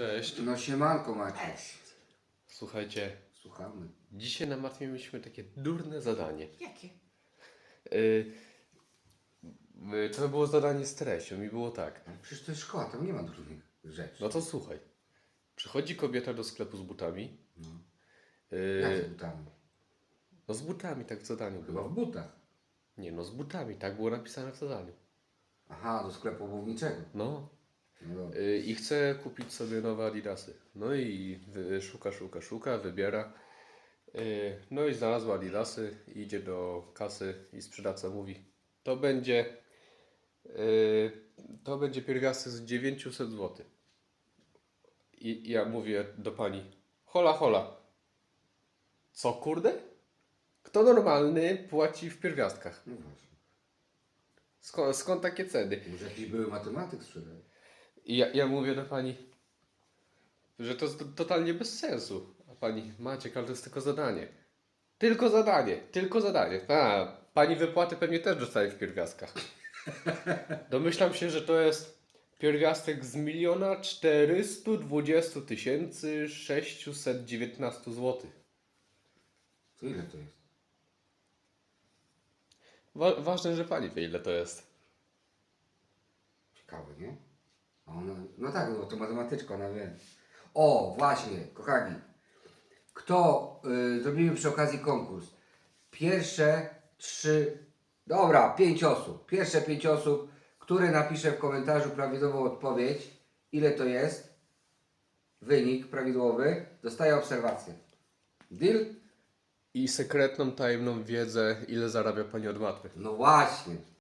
Cześć. No siemanko Maciek. Słuchajcie, Słuchamy. dzisiaj na matmie mieliśmy takie durne zadanie. Jakie? Yy, yy, to było zadanie z treścią i było tak. Ale Przecież to jest szkoła, tam nie ma trudnych rzeczy. No to słuchaj. Przychodzi kobieta do sklepu z butami. No. Yy, Jak z butami? no z butami, tak w zadaniu Chyba było. w butach. Nie, no z butami, tak było napisane w zadaniu. Aha, do sklepu obuwniczego. No. No. Yy, I chce kupić sobie nowe adidasy. No i szuka, szuka, szuka, wybiera. Yy, no i znalazła adidasy, idzie do kasy i sprzedawca mówi, to będzie yy, to będzie pierwiastek z 900 zł. I, I ja mówię do pani, hola, hola. Co kurde? Kto normalny płaci w pierwiastkach? No właśnie. Skąd, skąd takie ceny? Może jakiś były matematyk sprzedaje. I ja, ja mówię do pani, że to jest to- totalnie bez sensu. A pani, Maciek, ale to jest tylko zadanie. Tylko zadanie, tylko zadanie. A, pani wypłaty pewnie też dostaje w pierwiastkach. Domyślam się, że to jest pierwiastek z miliona 420 tysięcy 619 złotych. To ile to jest? Wa- ważne, że pani wie ile to jest. Ciekawe, nie? Ona, no tak, no to matematyczka, ona wie. O, właśnie, kochani. Kto, y, zrobimy przy okazji konkurs. Pierwsze trzy, dobra, pięć osób. Pierwsze pięć osób, które napisze w komentarzu prawidłową odpowiedź, ile to jest, wynik prawidłowy, dostaje obserwację. Deal? I sekretną, tajemną wiedzę, ile zarabia pani od matmy. No właśnie.